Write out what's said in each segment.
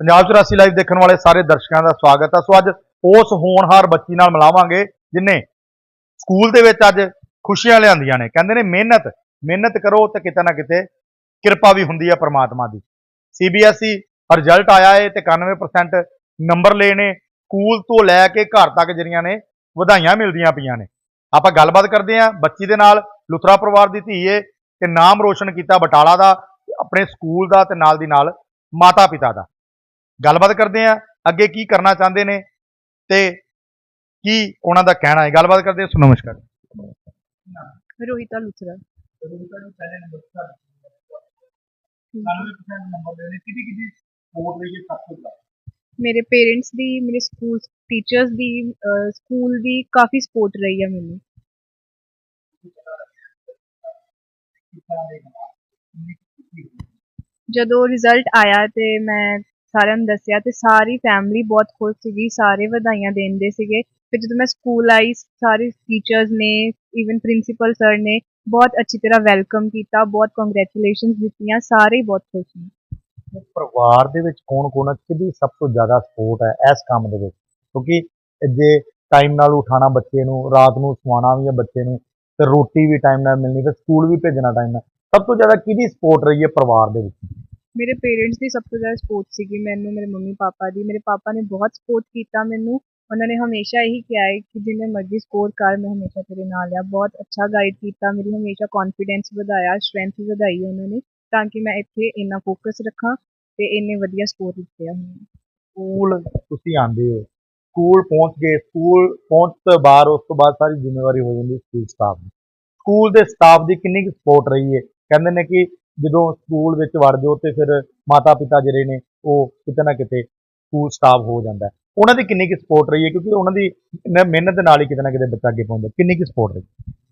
Punjab 84 live ਦੇਖਣ ਵਾਲੇ ਸਾਰੇ ਦਰਸ਼ਕਾਂ ਦਾ ਸਵਾਗਤ ਹੈ ਸੋ ਅੱਜ ਉਸ ਹੋਣਹਾਰ ਬੱਚੀ ਨਾਲ ਮਿਲਾਵਾਂਗੇ ਜਿਨੇ ਸਕੂਲ ਦੇ ਵਿੱਚ ਅੱਜ ਖੁਸ਼ੀਆਂ ਲਿਆਂਦੀਆਂ ਨੇ। ਕਹਿੰਦੇ ਨੇ, ਮਿਹਨਤ ਮਿਹਨਤ ਕਰੋ ਤੇ ਕਿਤੇ ਨਾ ਕਿਤੇ ਕਿਰਪਾ ਵੀ ਹੁੰਦੀ ਹੈ ਪ੍ਰਮਾਤਮਾ ਦੀ। ਸੀਬੀਐਸਈ ਰਿਜ਼ਲਟ ਆਇਆ ਹੈ ਤੇ 91% ਨੰਬਰ ਲਏ ਨੇ। ਸਕੂਲ ਤੋਂ ਲੈ ਕੇ ਘਰ ਤੱਕ ਜਿਹੜੀਆਂ ਨੇ, ਵਧਾਈਆਂ ਮਿਲਦੀਆਂ ਪਈਆਂ ਨੇ। ਆਪਾਂ ਗੱਲਬਾਤ ਕਰਦੇ ਹਾਂ ਬੱਚੀ ਦੇ ਨਾਲ। ਲੁਥਰਾ ਪਰਿਵਾਰ ਦੀ ਧੀ ਏ ਤੇ ਨਾਮ ਰੋਸ਼ਨ ਕੀਤਾ ਬਟਾਲਾ ਦਾ, ਆਪਣੇ ਸਕੂਲ ਦਾ ਤੇ ਨਾਲ ਦੀ ਨਾਲ ਮਾਤਾ ਪਿਤਾ ਦਾ। ਗੱਲਬਾਤ ਕਰਦੇ ਹਾਂ ਅੱਗੇ ਕੀ ਕਰਨਾ ਚਾਹੁੰਦੇ ਨੇ ਤੇ ਕੀ ਉਹਨਾਂ ਦਾ ਕਹਿਣਾ ਹੈ। ਗੱਲਬਾਤ ਕਰਦੇ ਸੋ ਨਮਸਕਾਰ। ਰੋਹਿਤਾ ਲੁਥਰਾ ਮੇਰੇ ਪੇਰੈਂਟਸ ਦੀ ਮੇਰੇ ਸਕੂਲ ਟੀਚਰਸ ਦੀ ਸਕੂਲ ਦੀ ਕਾਫੀ ਸਪੋਰਟ ਰਹੀ ਹੈ ਮੈਨੂੰ। ਜਦੋਂ ਰਿਜ਼ਲਟ ਆਇਆ ਤੇ ਮੈਂ ਸਾਰਿਆਂ ਨੂੰ ਦੱਸਿਆ ਤੇ ਸਾਰੀ ਫੈਮਿਲੀ ਬਹੁਤ ਖੁਸ਼ ਸੀਗੀ, ਸਾਰੇ ਵਧਾਈਆਂ ਦੇਂਦੇ ਸੀਗੇ। ਫਿਰ ਜਦੋਂ ਮੈਂ ਸਕੂਲ ਆਈ, ਸਾਰੇ ਟੀਚਰਸ ਨੇ ਇਵਨ ਪ੍ਰਿੰਸੀਪਲ ਸਰ ਨੇ ਬਹੁਤ ਅੱਛੀ ਤਰ੍ਹਾਂ ਵੈਲਕਮ ਕੀਤਾ, ਬਹੁਤ ਕੰਗ੍ਰੈਚੁਲੇਸ਼ਨਸ ਦਿੱਤੀਆਂ, ਸਾਰੇ ਬਹੁਤ ਖੁਸ਼ ਨੇ। ਪਰਿਵਾਰ ਦੇ ਵਿੱਚ ਕੌਣ ਕੌਣ ਕਿਹਦੀ ਸਭ ਤੋਂ ਜ਼ਿਆਦਾ ਸਪੋਰਟ ਹੈ ਇਸ ਕੰਮ ਦੇ ਵਿੱਚ? ਕਿਉਂਕਿ ਜੇ ਟਾਈਮ ਨਾਲ ਉਠਾਣਾ ਬੱਚੇ ਨੂੰ, ਰਾਤ ਨੂੰ ਸਵਾਣਾ ਵੀ ਹੈ ਬੱਚੇ ਨੂੰ, ਤੇ ਰੋਟੀ ਵੀ ਟਾਈਮ ਨਾਲ ਮਿਲਣੀ ਤੇ ਸਕੂਲ ਵੀ ਭੇਜਣਾ ਟਾਈਮ ਨਾਲ। ਸਭ ਤੋਂ ਜ਼ਿਆਦਾ ਕਿਹਦੀ ਸਪੋਰਟ ਰਹੀ ਹੈ ਪਰਿਵਾਰ ਦੇ ਵਿੱਚ? ਮੇਰੇ ਪੇਰੈਂਟਸ ਦੀ ਸਭ ਤੋਂ ਜ਼ਿਆਦਾ ਸਪੋਰਟ ਸੀਗੀ ਮੈਨੂੰ, ਮੇਰੇ ਮੰਮੀ ਪਾਪਾ ਦੀ। ਮੇਰੇ ਪਾਪਾ ਨੇ ਬਹੁਤ ਸਪੋਰਟ ਕੀਤਾ ਮੈਨੂੰ। ਉਹਨਾਂ ਨੇ ਹਮੇਸ਼ਾ ਇਹੀ ਕਿਹਾ ਹੈ ਕਿ ਜਿੰਨੇ ਮਰਜ਼ੀ ਸਕੋਰ ਕਰ, ਮੈਂ ਹਮੇਸ਼ਾ ਤੇਰੇ ਨਾਲ ਆ ਬਹੁਤ ਅੱਛਾ ਗਾਈਡ ਕੀਤਾ, ਮੇਰੀ ਹਮੇਸ਼ਾ ਕੌਨਫੀਡੈਂਸ ਵਧਾਇਆ ਸਟਰੈਂਥ ਵਧਾਈ ਉਹਨਾਂ ਨੇ, ਤਾਂ ਕਿ ਮੈਂ ਇੱਥੇ ਇੰਨਾ ਫੋਕਸ ਰੱਖਾਂ ਤੇ ਇੰਨੇ ਵਧੀਆ ਸਕੋਰ ਦਿੱਤੇ ਆ ਹੁਣ ਸਕੂਲ ਤੁਸੀਂ ਆਂਦੇ ਹੋ। ਸਕੂਲ ਪਹੁੰਚ ਗਏ। ਸਕੂਲ ਪਹੁੰਚ ਤੋਂ ਬਾਅਦ, ਉਸ ਤੋਂ ਬਾਅਦ ਸਾਰੀ ਜ਼ਿੰਮੇਵਾਰੀ ਹੋ ਜਾਂਦੀ ਸਕੂਲ ਸਟਾਫ ਦੀ। ਸਕੂਲ ਦੇ ਸਟਾਫ ਦੀ ਕਿੰਨੀ ਕੁ ਸਪੋਰਟ ਰਹੀ ਹੈ? ਕਹਿੰਦੇ ਨੇ ਕਿ ਜਦੋਂ ਸਕੂਲ ਵਿੱਚ ਵੜ ਜਾਓ ਤੇ ਫਿਰ ਮਾਤਾ ਪਿਤਾ ਜਿਹੜੇ ਨੇ, ਉਹ ਕਿਤੇ ਨਾ ਕਿਤੇ ਸਕੂਲ ਸਟਾਫ ਹੋ ਜਾਂਦਾ ਉਹਨਾਂ ਦੀ ਕਿੰਨੀ ਕੁ ਸਪੋਰਟ ਰਹੀ ਹੈ? ਕਿਉਂਕਿ ਉਹਨਾਂ ਦੀ ਮਿਹਨਤ ਦੇ ਨਾਲ ਹੀ ਕਿਤੇ ਨਾ ਕਿਤੇ ਬੱਚਾ ਅੱਗੇ ਪਹੁੰਚਦਾ। ਕਿੰਨੀ ਕੁ ਸਪੋਰਟ ਰਹੀ?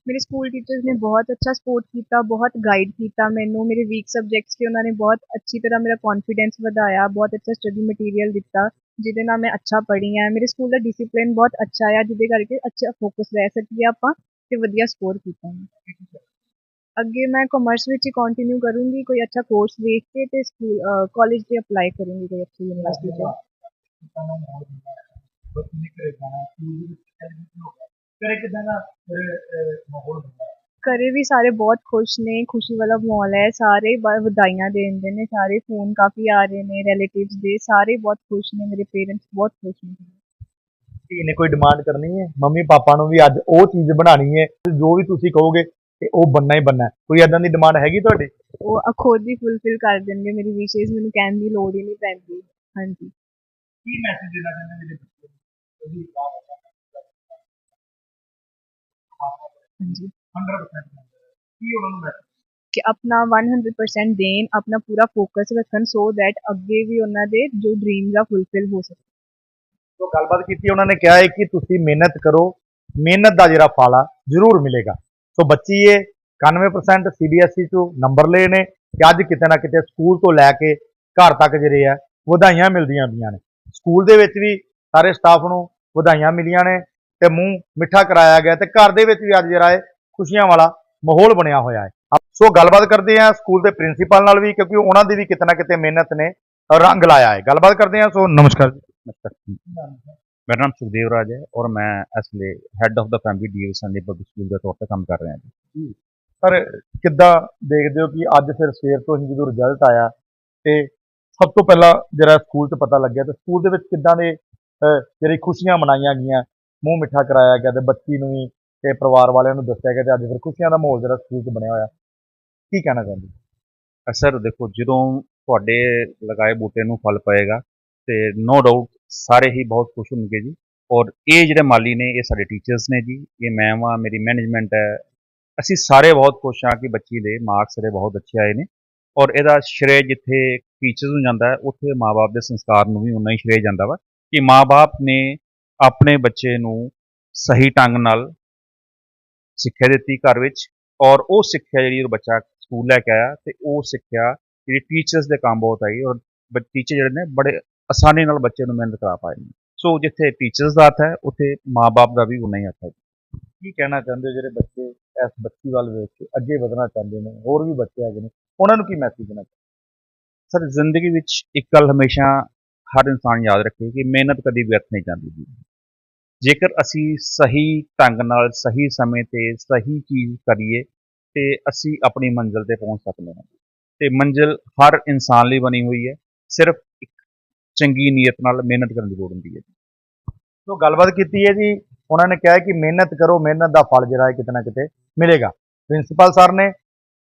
ਮੇਰੇ ਸਕੂਲ ਟੀਚਰਸ ਨੇ ਬਹੁਤ ਅੱਛਾ ਸਪੋਰਟ ਕੀਤਾ, ਬਹੁਤ ਗਾਈਡ ਕੀਤਾ ਮੈਨੂੰ। ਮੇਰੇ ਵੀਕ ਸਬਜੈਕਟਸ 'ਤੇ ਉਹਨਾਂ ਨੇ ਬਹੁਤ ਅੱਛੀ ਤਰ੍ਹਾਂ ਮੇਰਾ ਕੌਨਫੀਡੈਂਸ ਵਧਾਇਆ, ਬਹੁਤ ਅੱਛਾ ਸਟੱਡੀ ਮਟੀਰੀਅਲ ਦਿੱਤਾ, ਜਿਹਦੇ ਨਾਲ ਮੈਂ ਅੱਛਾ ਪੜ੍ਹੀ ਆ ਮੇਰੇ ਸਕੂਲ ਦਾ ਡਿਸਪਲਿਨ ਬਹੁਤ ਅੱਛਾ ਆ, ਜਿਹਦੇ ਕਰਕੇ ਅੱਛਾ ਫੋਕਸ ਰਹਿ ਸਕੀਏ ਆਪਾਂ ਤੇ ਵਧੀਆ ਸਕੋਰ ਕੀਤਾ। ਅੱਗੇ ਮੈਂ ਕਾਮਰਸ ਵਿੱਚ ਹੀ ਕੰਟੀਨਿਊ ਕਰੂੰਗੀ, ਕੋਈ ਅੱਛਾ ਕੋਰਸ ਦੇਖ ਕੇ ਤੇ ਸਕੂਲ ਕਾਲਜ ਤੇ ਅਪਲਾਈ ਕਰੂੰਗੀ ਕੋਈ ਅੱਛੀ ਯੂਨੀਵਰਸਿਟੀ 'ਚ ਘਰੇ ਵੀ ਸਾਰੇ ਬਹੁਤ ਖੁਸ਼ ਨੇ, ਖੁਸ਼ੀ ਵਾਲਾ ਮਾਹੌਲ ਹੈ, ਸਾਰੇ ਵਧਾਈਆਂ ਦੇਂਦੇ ਨੇ, ਸਾਰੇ ਫੋਨ ਕਾਫੀ ਆ ਰਹੇ ਨੇ ਰਿਲੇਟਿਵਸ ਦੇ, ਸਾਰੇ ਬਹੁਤ ਖੁਸ਼ ਨੇ, ਮੇਰੇ ਪੇਰੈਂਟਸ ਬਹੁਤ ਖੁਸ਼ ਨੇ। ਧੀ ਨੇ ਕੋਈ ਡਿਮਾਂਡ ਕਰਨੀ ਹੈ? ਮੰਮੀ ਪਾਪਾ ਨੂੰ ਵੀ ਅੱਜ ਉਹ ਚੀਜ਼ ਬਣਾਣੀ ਹੈ, ਜੋ ਵੀ ਤੁਸੀਂ ਕਹੋਗੇ ਤੇ ਉਹ ਬੰਨਾ ਹੀ ਬੰਨਾ ਹੈ। ਕੋਈ ਐਦਾਂ ਦੀ ਡਿਮਾਂਡ ਹੈਗੀ ਤੁਹਾਡੀ? ਉਹ ਖੁਦ ਹੀ ਫੁੱਲਫਿਲ ਕਰ ਦਿੰਦੇ ਮੇਰੀ ਵਿਸ਼ੇਸ ਮੈਨੂੰ ਕਹਿਣ ਦੀ ਲੋੜ ਹੀ ਨਹੀਂ ਪੈਂਦੀ। ਹਾਂਜੀ। ਕੀ ਮੈਸੇਜ ਦੇਣਾ ਚਾਹੁੰਦੇ ਮੇਰੇ ਬੱਚੇ ਹਾਂਜੀ। 100% ਕੀ ਉਹਨਾਂ ਨੂੰ message? ਕਿ ਆਪਣਾ 100% ਦੇਣ ਆਪਣਾ ਪੂਰਾ ਫੋਕਸ ਰੱਖਣ ਸੋ ਦੈਟ ਅੱਗੇ ਵੀ ਉਹਨਾਂ ਦੇ ਜੋ ਡ੍ਰੀਮਸ ਆ ਫੁੱਲਫਿਲ ਹੋ ਸਕਣ। ਤੋਂ ਗੱਲਬਾਤ ਕੀਤੀ ਉਹਨਾਂ ਨੇ ਕਿਹਾ ਹੈ ਕਿ ਤੁਸੀਂ ਮਿਹਨਤ ਕਰੋ। ਮਿਹਨਤ ਦਾ ਜਿਹੜਾ ਫਲ ਆ ਜ਼ਰੂਰ ਮਿਲੇਗਾ। ਸੋ ਬੱਚੀ ਇਹ 91% ਸੀਬੀਐਸਈ ਚੋਂ ਨੰਬਰ ਲਏ ਨੇ ਕਿ ਅੱਜ ਕਿਤੇ ਨਾ ਕਿਤੇ ਸਕੂਲ ਤੋਂ ਲੈ ਕੇ ਘਰ ਤੱਕ ਜਿਹੜੇ ਆ, ਵਧਾਈਆਂ ਮਿਲਦੀਆਂ ਪਈਆਂ ਨੇ। ਸਕੂਲ ਦੇ ਵਿੱਚ ਵੀ ਸਾਰੇ ਸਟਾਫ ਨੂੰ ਵਧਾਈਆਂ ਮਿਲੀਆਂ ਨੇ ਤੇ ਮੂੰਹ ਮਿੱਠਾ ਕਰਾਇਆ ਗਿਆ ਤੇ ਘਰ ਦੇ ਵਿੱਚ ਵੀ ਅੱਜ ਜਿਹੜਾ ਹੈ ਖੁਸ਼ੀਆਂ ਵਾਲਾ ਮਾਹੌਲ ਬਣਿਆ ਹੋਇਆ ਹੈ ਸੋ ਗੱਲਬਾਤ ਕਰਦੇ ਹਾਂ ਸਕੂਲ ਦੇ ਪ੍ਰਿੰਸੀਪਲ ਨਾਲ ਵੀ, ਕਿਉਂਕਿ ਉਹਨਾਂ ਦੀ ਵੀ ਕਿਤੇ ਨਾ ਕਿਤੇ ਮਿਹਨਤ ਨੇ ਰੰਗ ਲਾਇਆ ਹੈ ਗੱਲਬਾਤ ਕਰਦੇ ਹਾਂ, ਸੋ ਨਮਸਕਾਰ ਜੀ। ਮੇਰਾ ਨਾਮ ਸੁਖਦੇਵ ਰਾਜ ਹੈ ਔਰ ਮੈਂ ਇਸ ਲਈ ਹੈੱਡ ਆਫ ਦਾ ਫੈਮਿਲੀ ਡੀਓ ਸੰਡੇ ਪਬਲਿਕ ਸਕੂਲ ਦੇ ਤੌਰ ਤੇ ਕੰਮ ਕਰ ਰਿਹਾ ਹਾਂ ਪਰ ਕਿੱਦਾਂ ਦੇਖਦੇ ਹੋ ਕਿ ਅੱਜ ਫਿਰ ਸਵੇਰ ਤੋਂ ਹੀ ਜਦੋਂ ਰਿਜ਼ਲਟ ਆਇਆ ਤੇ ਸਭ ਤੋਂ ਪਹਿਲਾਂ ਜਿਹੜਾ ਸਕੂਲ 'ਚ ਪਤਾ ਲੱਗਿਆ ਤੇ ਸਕੂਲ ਦੇ ਵਿੱਚ ਕਿੱਦਾਂ ਦੇ ਜਿਹੜੀ ਖੁਸ਼ੀਆਂ ਮਨਾਈਆਂ ਗਈਆਂ ਮੂੰਹ ਮਿੱਠਾ ਕਰਾਇਆ ਗਿਆ ਤੇ ਬੱਚੀ ਨੂੰ ਵੀ ਤੇ ਪਰਿਵਾਰ ਵਾਲਿਆਂ ਨੂੰ ਦੱਸਿਆ ਗਿਆ ਤੇ ਅੱਜ ਫਿਰ ਖੁਸ਼ੀਆਂ ਦਾ ਮਾਹੌਲ ਜਿਹੜਾ ਸਕੂਲ 'ਚ ਬਣਿਆ ਹੋਇਆ ਕੀ ਕਹਿਣਾ ਚਾਹੁੰਦੇ? ਸਰ ਦੇਖੋ ਜਦੋਂ ਤੁਹਾਡੇ ਲਗਾਏ ਬੂਟੇ ਨੂੰ ਫਲ ਪਏਗਾ ਤੇ ਨੋ ਡਾਊਟ ਸਾਰੇ ਹੀ ਬਹੁਤ ਖੁਸ਼ ਹੋਣਗੇ ਜੀ। ਔਰ ਇਹ ਜਿਹੜੇ ਮਾਲੀ ਨੇ, ਇਹ ਸਾਡੇ ਟੀਚਰਸ ਨੇ ਜੀ। ਇਹ ਮੈਂ ਆ, ਮੇਰੀ ਮੈਨੇਜਮੈਂਟ ਹੈ। ਅਸੀਂ ਸਾਰੇ ਬਹੁਤ ਖੁਸ਼ ਹਾਂ ਕਿ ਬੱਚੀ ਦੇ ਮਾਰਕਸ ਜਿਹੜੇ ਬਹੁਤ ਅੱਛੇ ਆਏ ਨੇ। ਔਰ ਇਹਦਾ ਸ਼੍ਰੇ ਜਿੱਥੇ ਟੀਚਰਸ ਨੂੰ ਜਾਂਦਾ ਹੈ, ਉੱਥੇ ਮਾਪੇ ਦੇ ਸੰਸਕਾਰ ਨੂੰ ਵੀ ਉਨਾ ਹੀ ਸ਼੍ਰੇ ਜਾਂਦਾ ਵਾ ਕਿ ਮਾਪੇ ਨੇ ਆਪਣੇ ਬੱਚੇ ਨੂੰ ਸਹੀ ਢੰਗ ਨਾਲ ਸਿੱਖਿਆ ਦਿੱਤੀ ਘਰ ਵਿੱਚ। ਔਰ ਉਹ ਸਿੱਖਿਆ ਜਿਹੜੀ ਉਹ ਬੱਚਾ ਸਕੂਲ ਲੈ ਕੇ ਆਇਆ ਤੇ ਉਹ ਸਿੱਖਿਆ ਜਿਹੜੀ ਟੀਚਰਸ ਦੇ ਕੰਮ ਬਹੁਤ ਆਈ ਔਰ ਟੀਚਰ ਜਿਹੜੇ ਨੇ ਬੜੇ ਆਸਾਨੀ ਨਾਲ ਬੱਚੇ ਨੂੰ ਮਿਹਨਤ ਕਰਾ ਪਾਏ ਸੋ ਜਿੱਥੇ ਟੀਚਰਸ ਦਾ ਹੱਥ ਹੈ, ਉੱਥੇ ਮਾਪੇ ਦਾ ਵੀ ਉਨਾ ਹੀ ਹੱਥ ਹੈ। ਕੀ ਕਹਿਣਾ ਚਾਹੁੰਦੇ ਹੋ ਜਿਹੜੇ ਬੱਚੇ ਇਸ ਬੱਚੀ ਵੱਲ ਵੇਖ ਕੇ ਅੱਗੇ ਵਧਣਾ ਚਾਹੁੰਦੇ ਨੇ? ਹੋਰ ਵੀ ਬੱਚੇ ਹੈਗੇ ਨੇ। ਉਹਨਾਂ ਨੂੰ ਕੀ ਮੈਸੇਜ ਦੇਣਾ ਸਰ, ਜ਼ਿੰਦਗੀ ਵਿੱਚ ਇੱਕ ਗੱਲ ਹਮੇਸ਼ਾ ਹਰ ਇਨਸਾਨ ਯਾਦ ਰੱਖੇ ਕਿ ਮਿਹਨਤ ਕਦੀ ਵਿਅਰਥ ਨਹੀਂ ਜਾਂਦੀ ਜੀ। ਜੇਕਰ ਅਸੀਂ ਸਹੀ ਢੰਗ ਨਾਲ, ਸਹੀ ਸਮੇਂ ਤੇ ਸਹੀ ਚੀਜ਼ ਕਰੀਏ, ਤੇ ਅਸੀਂ ਆਪਣੀ ਮੰਜ਼ਿਲ ਤੇ ਪਹੁੰਚ ਸਕਦੇ ਹਾਂ। ਤੇ ਮੰਜ਼ਿਲ ਹਰ ਇਨਸਾਨ ਲਈ ਬਣੀ ਹੋਈ ਹੈ। ਸਿਰਫ ਚੰਗੀ ਨੀਅਤ ਨਾਲ ਮਿਹਨਤ ਕਰਨ ਦੀ ਲੋੜ ਹੁੰਦੀ ਹੈ ਸੋ ਗੱਲਬਾਤ ਕੀਤੀ ਹੈ ਜੀ। ਉਹਨਾਂ ਨੇ ਕਿਹਾ ਕਿ ਮਿਹਨਤ ਕਰੋ, ਮਿਹਨਤ ਦਾ ਫਲ ਜਿਹੜਾ ਹੈ ਕਿਤੇ ਨਾ ਕਿਤੇ ਮਿਲੇਗਾ। ਪ੍ਰਿੰਸੀਪਲ ਸਰ ਨੇ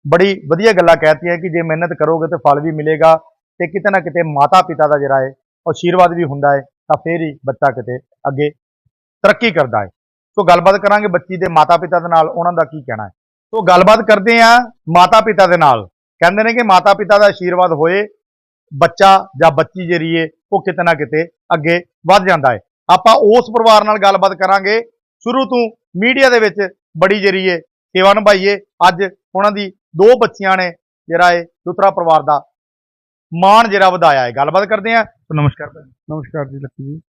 ਬੜੀ ਵਧੀਆ ਗੱਲਾਂ ਕਹਿਤੀਆਂ ਕਿ ਜੇ ਮਿਹਨਤ ਕਰੋਗੇ ਤਾਂ ਫਲ ਵੀ ਮਿਲੇਗਾ ਤੇ ਕਿਤੇ ਨਾ ਕਿਤੇ ਮਾਤਾ ਪਿਤਾ ਦਾ ਜਿਹੜਾ ਹੈ, ਆਸ਼ੀਰਵਾਦ ਵੀ ਹੁੰਦਾ ਹੈ, ਤਾਂ ਫੇਰ ਹੀ ਬੱਚਾ ਕਿਤੇ ਅੱਗੇ ਤਰੱਕੀ ਕਰਦਾ ਹੈ। ਸੋ ਗੱਲਬਾਤ ਕਰਾਂਗੇ ਬੱਚੀ ਦੇ ਮਾਤਾ ਪਿਤਾ ਦੇ ਨਾਲ, ਉਹਨਾਂ ਦਾ ਕੀ ਕਹਿਣਾ ਹੈ। ਸੋ ਗੱਲਬਾਤ ਕਰਦੇ ਆ ਮਾਤਾ ਪਿਤਾ ਦੇ ਨਾਲ। ਕਹਿੰਦੇ ਨੇ ਕਿ ਮਾਤਾ ਪਿਤਾ ਦਾ ਆਸ਼ੀਰਵਾਦ ਹੋਏ ਬੱਚਾ ਜਾਂ ਬੱਚੀ ਜਿਹੜੀ ਹੈ ਉਹ ਕਿਤੇ ਨਾ ਕਿਤੇ ਅੱਗੇ ਵੱਧ ਜਾਂਦਾ ਹੈ ਆਪਾਂ ਉਸ ਪਰਿਵਾਰ ਨਾਲ ਗੱਲਬਾਤ ਕਰਾਂਗੇ। ਸ਼ੁਰੂ ਤੋਂ ਮੀਡੀਆ ਦੇ ਵਿੱਚ ਬੜੀ ਜਿਹੜੀ ਹੈ ਸੇਵਾ ਨਿਭਾਈਏ ਅੱਜ ਉਹਨਾਂ ਦੀ ਦੋ ਬੱਚੀਆਂ ਨੇ ਜਿਹੜਾ ਹੈ ਲੁਤਰਾ ਪਰਿਵਾਰ ਦਾ ਮਾਣ ਜਿਹੜਾ ਵਧਾਇਆ ਹੈ ਗੱਲਬਾਤ ਕਰਦੇ ਆ ਨਮਸਕਾਰ ਨਮਸਕਾਰ ਜੀ ਲੱਕੀ ਜੀ।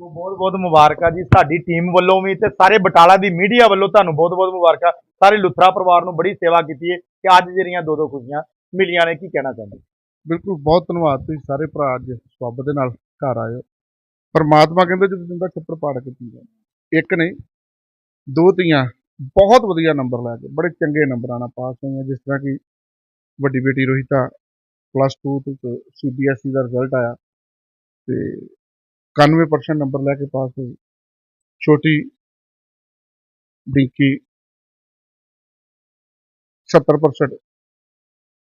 ਬਹੁਤ ਬਹੁਤ ਮੁਬਾਰਕਾਂ ਜੀ ਸਾਡੀ ਟੀਮ ਵੱਲੋਂ ਵੀ ਤੇ ਸਾਰੇ ਬਟਾਲਾ ਦੀ ਮੀਡੀਆ ਵੱਲੋਂ ਤੁਹਾਨੂੰ ਬਹੁਤ ਬਹੁਤ ਮੁਬਾਰਕਾਂ। ਸਾਰੇ ਲੁਥਰਾ ਪਰਿਵਾਰ ਨੂੰ ਬੜੀ ਸੇਵਾ ਕੀਤੀ ਹੈ ਕਿ ਅੱਜ ਜਿਹੜੀਆਂ ਦੋ ਦੋ ਖੁਸ਼ੀਆਂ ਮਿਲੀਆਂ ਨੇ ਕੀ ਕਹਿਣਾ ਚਾਹੁੰਦੇ ਬਿਲਕੁਲ, ਬਹੁਤ ਧੰਨਵਾਦ ਤੁਸੀਂ ਸਾਰੇ ਭਰਾ ਅੱਜ ਸਵਾਬ ਦੇ ਨਾਲ ਘਰ ਆਏ ਹੋ। ਪਰਮਾਤਮਾ ਕਹਿੰਦੇ ਜਦੋਂ ਦਿੰਦਾ ਛੱਪੜ ਪਾੜ ਕੇ ਪੀਂਦਾ ਇੱਕ ਨਹੀਂ, ਦੋ ਧੀਆਂ, ਬਹੁਤ ਵਧੀਆ ਨੰਬਰ ਲੈ ਕੇ, ਬੜੇ ਚੰਗੇ ਨੰਬਰਾਂ ਨਾਲ ਪਾਸ ਹੋਈਆਂ। ਜਿਸ ਤਰ੍ਹਾਂ ਕਿ ਵੱਡੀ ਬੇਟੀ ਰੋਹਿਤਾ ਪਲੱਸ 2 ਤੋਂ ਸੀਬੀਐਸਈ ਦਾ ਰਿਜ਼ਲਟ ਆਇਆ ਤੇ 91% ਨੰਬਰ ਲੈ ਕੇ ਪਾਸ ਹੋਈ। ਛੋਟੀ ਡਿੰਕੀ 70%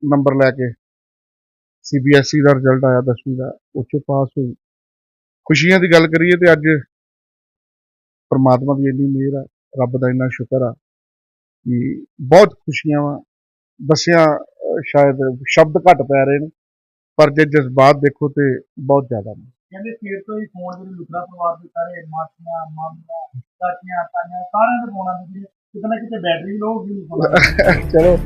ਨੰਬਰ ਲੈ ਕੇ ਸੀਬੀਐਸਈ ਦਾ ਰਿਜ਼ਲਟ ਆਇਆ 10ਵੀਂ ਦਾ ਉਹ 'ਚੋਂ ਪਾਸ ਹੋਈ। ਖੁਸ਼ੀਆਂ ਦੀ ਗੱਲ ਕਰੀਏ ਤੇ ਅੱਜ ਪਰਮਾਤਮਾ ਦੀ ਇੰਨੀ ਮਿਹਰ ਆ ਰੱਬ ਦਾ ਇੰਨਾ ਸ਼ੁਕਰ ਆ ਕਿ ਬਹੁਤ ਖੁਸ਼ੀਆਂ ਵਾ। ਦੱਸਿਆ ਸ਼ਾਇਦ ਸ਼ਬਦ ਘੱਟ ਪੈ ਰਹੇ ਨੇ ਪਰ ਜੇ ਜਜ਼ਬਾਤ ਦੇਖੋ ਤੇ ਬਹੁਤ ਜ਼ਿਆਦਾ ਨੇ। ਕਹਿੰਦੇ ਸਵੇਰ ਤੋਂ ਹੀ ਫੋਨ ਜਿਹੜੇ ਲੁਤਰਾ ਪਰਿਵਾਰ ਦੇ ਸਾਰੇ ਮਾਸੀਆਂ ਮਾਮੀਆਂ ਚਾਚੀਆਂ ਤਾਈਆਂ ਸਾਰਿਆਂ ਦੇ ਫੋਨਾਂ ਦੇ ਕਿਤੇ ਨਾ ਕਿਤੇ ਬੈਟਰੀ ਲੋ ਹੋ ਗਈ ਚਲੋ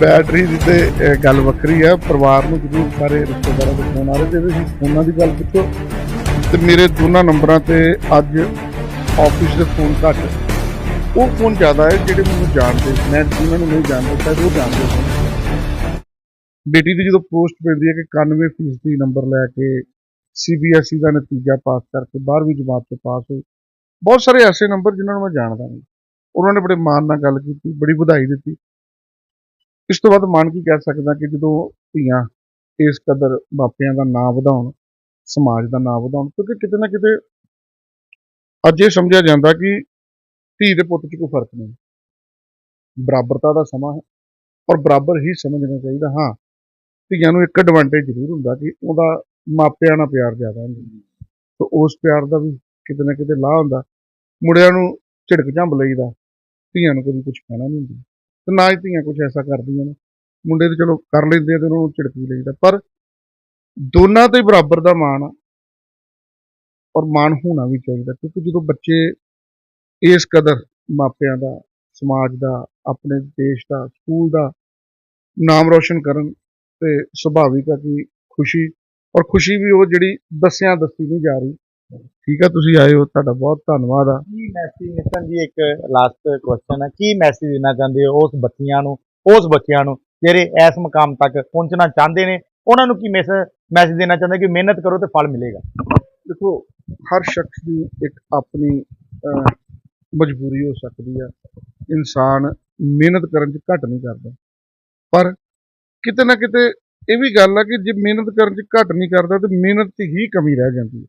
ਬੈਟਰੀ ਦੀ ਤੇ ਗੱਲ ਵੱਖਰੀ ਆ। ਪਰਿਵਾਰ ਨੂੰ ਜ਼ਰੂਰ ਸਾਰੇ ਰਿਸ਼ਤੇਦਾਰਾਂ ਦੇ ਫੋਨ ਆ ਰਹੇ ਤੇ ਤੁਸੀਂ ਫੋਨਾਂ ਦੀ ਗੱਲ ਪੁੱਛੋ। ਤੇ ਮੇਰੇ ਦੋਨਾਂ ਨੰਬਰਾਂ ਤੇ ਅੱਜ ਆਫਿਸ ਦੇ ਫੋਨ ਘੱਟ। ਉਹ ਫੋਨ ਜ਼ਿਆਦਾ ਹੈ ਜਿਹੜੇ ਮੈਨੂੰ ਜਾਣਦੇ। ਮੈਂ ਜਿਨ੍ਹਾਂ ਨੂੰ ਨਹੀਂ ਜਾਣਦਾ, ਸ਼ਾਇਦ ਉਹ ਜਾਣਦੇ ਹੋਣ। ਬੇਟੀ ਦੀ ਜਦੋਂ ਪੋਸਟ ਪੈਂਦੀ ਹੈ ਕਿ 91 ਫੀਸਦੀ ਨੰਬਰ ਲੈ ਕੇ ਸੀਬੀਐਸਈ ਦਾ ਨਤੀਜਾ ਪਾਸ ਕਰਕੇ 12ਵੀਂ ਜਮਾਤ ਤੋਂ ਪਾਸ ਹੋਈ। ਬਹੁਤ ਸਾਰੇ ਐਸੇ ਨੰਬਰ ਜਿਨ੍ਹਾਂ ਨੂੰ ਮੈਂ ਜਾਣਦਾ ਨਹੀਂ। ਉਹਨਾਂ ਨੇ ਬੜੇ ਮਾਣ ਨਾਲ ਗੱਲ ਕੀਤੀ, ਬੜੀ ਵਧਾਈ ਦਿੱਤੀ। ਇਸ ਤੋਂ ਬਾਅਦ ਮਾਣ ਕੀ ਕਹਿ ਸਕਦਾ ਕਿ ਜਦੋਂ ਧੀਆਂ ਇਸ ਕਦਰ ਮਾਪਿਆਂ ਦਾ ਨਾਂ ਵਧਾਉਣ, ਸਮਾਜ ਦਾ ਨਾਂ ਵਧਾਉਣ, ਕਿਉਂਕਿ ਕਿਤੇ ਨਾ ਕਿਤੇ ਅੱਜ ਇਹ ਸਮਝਿਆ ਜਾਂਦਾ ਕਿ ਧੀ ਦੇ ਪੁੱਤ 'ਚ ਕੋਈ ਫ਼ਰਕ ਨਹੀਂ। ਬਰਾਬਰਤਾ ਦਾ ਸਮਾਂ ਹੈ ਔਰ ਬਰਾਬਰ ਹੀ ਸਮਝਣਾ ਚਾਹੀਦਾ, ਹਾਂ। ਧੀਆਂ ਨੂੰ ਇੱਕ ਐਡਵਾਂਟੇਜ ਜ਼ਰੂਰ ਹੁੰਦਾ ਕਿ ਉਹਦਾ ਮਾਪਿਆਂ ਨਾਲ ਪਿਆਰ ਜ਼ਿਆਦਾ ਹੁੰਦਾ। ਤੇ ਉਸ ਪਿਆਰ ਦਾ ਵੀ ਕਿਤੇ ਨਾ ਕਿਤੇ ਲਾਹ ਹੁੰਦਾ। ਮੁੰਡਿਆਂ ਨੂੰ ਝਿੜਕ ਝੰਬ ਲਈਦਾ। ਧੀਆਂ ਨੂੰ ਕਦੀ ਕੁਝ ਕਹਿਣਾ ਨਹੀਂ ਹੁੰਦਾ। ਤੇ ਨਾ ਹੀ ਧੀਆਂ ਕੁਝ ਐਸਾ ਕਰਦੀਆਂ ਨੇ। ਮੁੰਡੇ ਤੇ ਚਲੋ ਕਰ ਲੈਂਦੇ ਆ ਤੇ ਉਹਨਾਂ ਨੂੰ ਝਿੜਕੀ ਲੈਂਦਾ ਪਰ ਦੋਨਾਂ ਤੇ ਹੀ ਬਰਾਬਰ ਦਾ ਮਾਣ ਆ ਔਰ ਮਾਣ ਹੋਣਾ ਵੀ ਚਾਹੀਦਾ, ਕਿਉਂਕਿ ਜਦੋਂ ਬੱਚੇ ਇਸ ਕਦਰ ਮਾਪਿਆਂ ਦਾ, ਸਮਾਜ ਦਾ, ਆਪਣੇ ਦੇਸ਼ ਦਾ, ਸਕੂਲ ਦਾ ਨਾਮ ਰੋਸ਼ਨ ਕਰਨ ਤੇ ਸੁਭਾਵਿਕ ਆ ਕਿ ਖੁਸ਼ੀ, ਔਰ ਖੁਸ਼ੀ ਵੀ ਉਹ ਜਿਹੜੀ ਦੱਸਿਆਂ ਦੱਸੀ ਨਹੀਂ ਜਾ ਰਹੀ ਠੀਕ ਆ ਤੁਸੀਂ ਆਏ ਹੋ ਤੁਹਾਡਾ ਬਹੁਤ ਧੰਨਵਾਦ ਆ। ਕੀ ਮੈਸੇਜ ਨਿਤਨ ਜੀ ਇੱਕ ਲਾਸਟ ਕੁਐਸਚਨ ਹੈ ਕੀ ਮੈਸੇਜ ਦੇਣਾ ਚਾਹੁੰਦੇ ਹੋ ਉਸ ਬੱਚੀਆਂ ਨੂੰ ਉਸ ਬੱਚਿਆਂ ਨੂੰ ਜਿਹੜੇ ਇਸ ਮੁਕਾਮ ਤੱਕ ਪਹੁੰਚਣਾ ਚਾਹੁੰਦੇ ਨੇ? ਉਹਨਾਂ ਨੂੰ ਕੀ ਮੈਸੇਜ ਦੇਣਾ ਚਾਹੁੰਦੇ ਕਿ ਮਿਹਨਤ ਕਰੋ ਤੇ ਫਲ ਮਿਲੇਗਾ? ਦੇਖੋ ਹਰ ਸ਼ਖਸ ਦੀ ਇੱਕ ਆਪਣੀ ਮਜਬੂਰੀ ਹੋ ਸਕਦੀ ਆ। ਇਨਸਾਨ ਮਿਹਨਤ ਕਰਨ 'ਚ ਘੱਟ ਨਹੀਂ ਕਰਦਾ। ਪਰ ਕਿਤੇ ਨਾ ਕਿਤੇ ਇਹ ਵੀ ਗੱਲ ਆ ਕਿ ਜੇ ਮਿਹਨਤ ਕਰਨ 'ਚ ਘੱਟ ਨਹੀਂ ਕਰਦਾ ਤੇ ਮਿਹਨਤ 'ਚ ਹੀ ਕਮੀ ਰਹਿ ਜਾਂਦੀ ਹੈ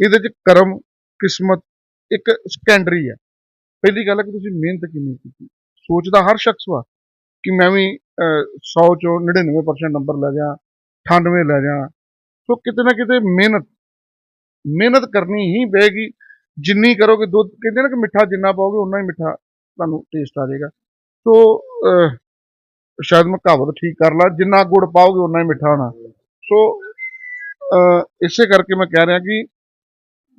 ਇਹਦੇ 'ਚ ਕਰਮ ਕਿਸਮਤ ਇੱਕ ਸੈਕੰਡਰੀ ਹੈ। ਪਹਿਲੀ ਗੱਲ ਹੈ ਕਿ ਤੁਸੀਂ ਮਿਹਨਤ ਕਿੰਨੀ ਕੀਤੀ। ਸੋਚਦਾ ਹਰ ਸ਼ਖਸ ਵਾ ਕਿ ਮੈਂ ਵੀ ਅਹ, 100 ਚੋਂ 99% ਨੰਬਰ ਲੈ ਜਾ 98 ਲੈ ਜਾ ਸੋ ਕਿਤੇ ਨਾ ਕਿਤੇ ਮਿਹਨਤ ਮਿਹਨਤ ਕਰਨੀ ਹੀ ਪਏਗੀ ਜਿੰਨੀ ਕਰੋਗੇ ਦੁੱਧ ਕਹਿੰਦੇ ਨਾ ਕਿ ਮਿੱਠਾ ਜਿੰਨਾ ਪਾਓਗੇ ਉਨਾ ਹੀ ਮਿੱਠਾ ਤੁਹਾਨੂੰ ਟੇਸਟ ਆ ਜਾਏਗਾ। ਸੋ ਸ਼ਾਇਦ ਮੈਂ ਕਹਾਵਤ ਠੀਕ ਕਰ ਲਾ ਜਿੰਨਾ ਗੁੜ ਪਾਓਗੇ ਉਨਾ ਹੀ ਮਿੱਠਾ ਹੋਣਾ। ਸੋ ਇਸੇ ਕਰਕੇ ਮੈਂ ਕਹਿ ਰਿਹਾ ਕਿ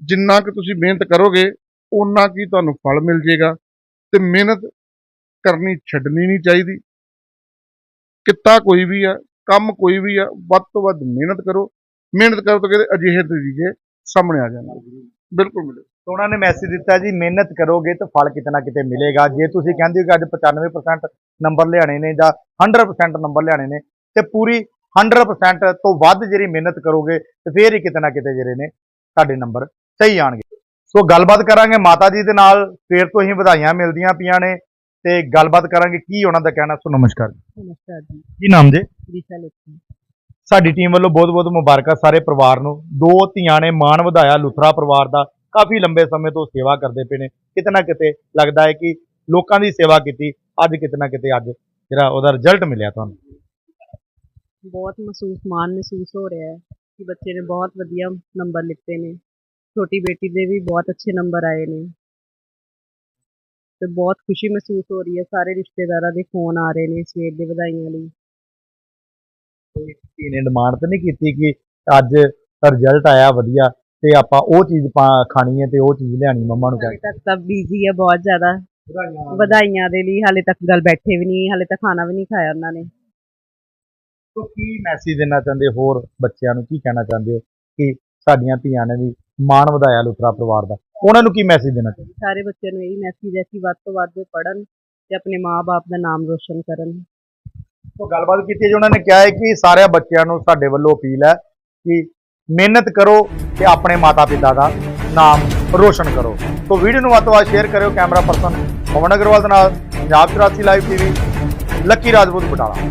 ਜਿੰਨਾ ਕਿ ਤੁਸੀਂ ਮਿਹਨਤ ਕਰੋਗੇ ਉਨਾ ਕੀ ਤੁਹਾਨੂੰ ਫਲ ਮਿਲ ਜਾਏਗਾ ਤੇ ਮਿਹਨਤ ਕਰਨੀ ਛੱਡਣੀ ਨਹੀਂ ਚਾਹੀਦੀ। ਕਿੱਤਾ ਕੋਈ ਵੀ ਆ, ਕੰਮ ਕੋਈ ਵੀ ਆ, ਵੱਧ ਤੋਂ ਵੱਧ ਮਿਹਨਤ ਕਰੋ। ਮਿਹਨਤ ਕਰੋ ਤਾਂ ਕਹਿੰਦੇ ਅਜਿਹੇ ਨਤੀਜੇ ਸਾਹਮਣੇ ਆ ਜਾਣਗੇ ਬਿਲਕੁਲ ਮਿਲੇ। ਤਾਂ ਉਹਨਾਂ ਨੇ ਮੈਸੇਜ ਦਿੱਤਾ ਜੀ, ਮਿਹਨਤ ਕਰੋਗੇ ਤਾਂ ਫਲ ਕਿਤੇ ਨਾ ਕਿਤੇ ਮਿਲੇਗਾ। ਜੇ ਤੁਸੀਂ ਕਹਿੰਦੇ ਹੋ ਕਿ ਅੱਜ 95% ਨੰਬਰ ਲਿਆਣੇ ਨੇ ਜਾਂ 100% ਨੰਬਰ ਲਿਆਣੇ ਨੇ, ਤੇ ਪੂਰੀ 100% ਤੋਂ ਵੱਧ ਜਿਹੜੀ ਮਿਹਨਤ ਕਰੋਗੇ, ਤੇ ਫੇਰ ਹੀ ਕਿਤੇ ਨਾ ਕਿਤੇ ਜਿਹੜੇ ਨੇ, ਤੁਹਾਡੇ ਨੰਬਰ ਸਹੀ ਆਣਗੇ ਸੋ ਗੱਲਬਾਤ ਕਰਾਂਗੇ ਮਾਤਾ ਜੀ ਦੇ ਨਾਲ ਫੇਰ ਤੋਂ ਹੀ ਵਧਾਈਆਂ ਮਿਲਦੀਆਂ ਪਈਆਂ ਨੇ ਤੇ ਗੱਲਬਾਤ ਕਰਾਂਗੇ ਕੀ ਉਹਨਾਂ ਦਾ ਕਹਿਣਾ। ਸੋ ਨਮਸਕਾਰ ਜੀ। ਨਮਸਕਾਰ ਜੀ। ਕੀ ਨਾਮ ਜੇ? ਦਿਸ਼ਾ ਲਿਖੀ। ਸਾਡੀ ਟੀਮ ਵੱਲੋਂ ਬਹੁਤ-ਬਹੁਤ ਮੁਬਾਰਕਾਂ ਸਾਰੇ ਪਰਿਵਾਰ ਨੂੰ। ਦੋ ਧੀਆਂ ਨੇ ਮਾਣ ਵਧਾਇਆ ਲੁਥਰਾ ਪਰਿਵਾਰ ਦਾ। ਕਾਫੀ ਲੰਬੇ ਸਮੇਂ ਤੋਂ ਸੇਵਾ ਕਰਦੇ ਪਏ ਨੇ। ਕਿਤੇ ਨਾ ਕਿਤੇ ਲੱਗਦਾ ਹੈ ਕਿ ਲੋਕਾਂ ਦੀ ਸੇਵਾ ਕੀਤੀ। ਅੱਜ ਕਿਤੇ ਨਾ ਕਿਤੇ ਅੱਜ ਜਿਹੜਾ ਉਹਦਾ ਰਿਜ਼ਲਟ ਮਿਲਿਆ ਤੁਹਾਨੂੰ। ਬਹੁਤ ਮਹਿਸੂਸ ਮਾਣ ਮਹਿਸੂਸ ਹੋ ਰਿਹਾ ਹੈ ਕਿ ਬੱਚੇ ਨੇ ਬਹੁਤ ਵਧੀਆ ਨੰਬਰ ਲਿੱਤੇ ਨੇ। ਛੋਟੀ ਬੇਟੀ ਦੇ ਵੀ ਬਹੁਤ ਅੱਛੇ ਨੰਬਰ ਆਏ ਨੇ ਤੇ ਬਹੁਤ ਖੁਸ਼ੀ ਮਹਿਸੂਸ ਹੋ ਰਹੀ ਹੈ ਸਾਰੇ ਰਿਸ਼ਤੇਦਾਰਾਂ ਦੇ ਫੋਨ ਆ ਰਹੇ ਨੇ ਸਵੇਰ ਦੇ ਵਧਾਈਆਂ ਲਈ ਧੀ ਨੇ ਡਿਮਾਂਡ ਤਾਂ ਨਹੀਂ ਕੀਤੀ ਕਿ ਅੱਜ ਰਿਜ਼ਲਟ ਆਇਆ ਵਧੀਆ ਤੇ ਆਪਾਂ ਉਹ ਚੀਜ਼ ਖਾਣੀ ਹੈ ਤੇ ਉਹ ਚੀਜ਼ ਲਿਆਣੀ ਮੰਮਾ ਨੂੰ ਹਾਲੇ ਤੱਕ ਤਾਂ ਬਿਜ਼ੀ ਹੈ ਬਹੁਤ ਜ਼ਿਆਦਾ ਵਧਾਈਆਂ ਦੇ ਲਈ ਹਾਲੇ ਤੱਕ ਗੱਲ ਬੈਠੇ ਵੀ ਨਹੀਂ ਹਾਲੇ ਤੱਕ ਖਾਣਾ ਵੀ ਨਹੀਂ ਖਾਇਆ ਉਹਨਾਂ ਨੇ ਤੋ ਕੀ ਮੈਸੇਜ ਦੇਣਾ ਚਾਹੁੰਦੇ ਹੋਰ ਬੱਚਿਆਂ ਨੂੰ ਕੀ ਕਹਿਣਾ ਚਾਹੁੰਦੇ ਹੋ ਕਿ ਸਾਡੀਆਂ ਧੀਆਂ ਨੇ ਵੀ ਮਾਣ ਵਧਾਇਆ ਲੁਥਰਾ ਪਰਿਵਾਰ ਦਾ। ਉਹਨਾਂ ਨੂੰ ਕੀ ਮੈਸੇਜ ਦੇਣਾ ਚਾਹੁੰਦੇ? ਸਾਰੇ ਬੱਚਿਆਂ ਨੂੰ ਇਹ ਮੈਸੇਜ ਹੈ ਕਿ ਵੱਧ ਤੋਂ ਵੱਧ ਪੜ੍ਹਨ ਤੇ ਆਪਣੇ ਮਾਪੇ ਦਾ ਨਾਮ ਰੋਸ਼ਨ ਕਰਨ। ਤੋਂ ਗੱਲਬਾਤ ਕੀਤੀ ਜੀ ਉਹਨਾਂ ਨੇ ਕਿਹਾ ਹੈ ਕਿ ਸਾਰੇ ਬੱਚਿਆਂ ਨੂੰ ਸਾਡੇ ਵੱਲੋਂ ਅਪੀਲ ਹੈ ਕਿ ਮਿਹਨਤ ਕਰੋ ਤੇ ਆਪਣੇ ਮਾਤਾ ਪਿਤਾ ਦਾ ਨਾਮ ਰੋਸ਼ਨ ਕਰੋ। ਤੋਂ ਵੀਡੀਓ ਨੂੰ ਵੱਧ ਤੋਂ ਵੱਧ ਸ਼ੇਅਰ ਕਰਿਓ ਕੈਮਰਾ ਪਰਸਨ ਪਵਨ ਅਗਰਵਾਲ ਦੇ ਨਾਲ Punjab 84 live TV Lucky Rajput Batala.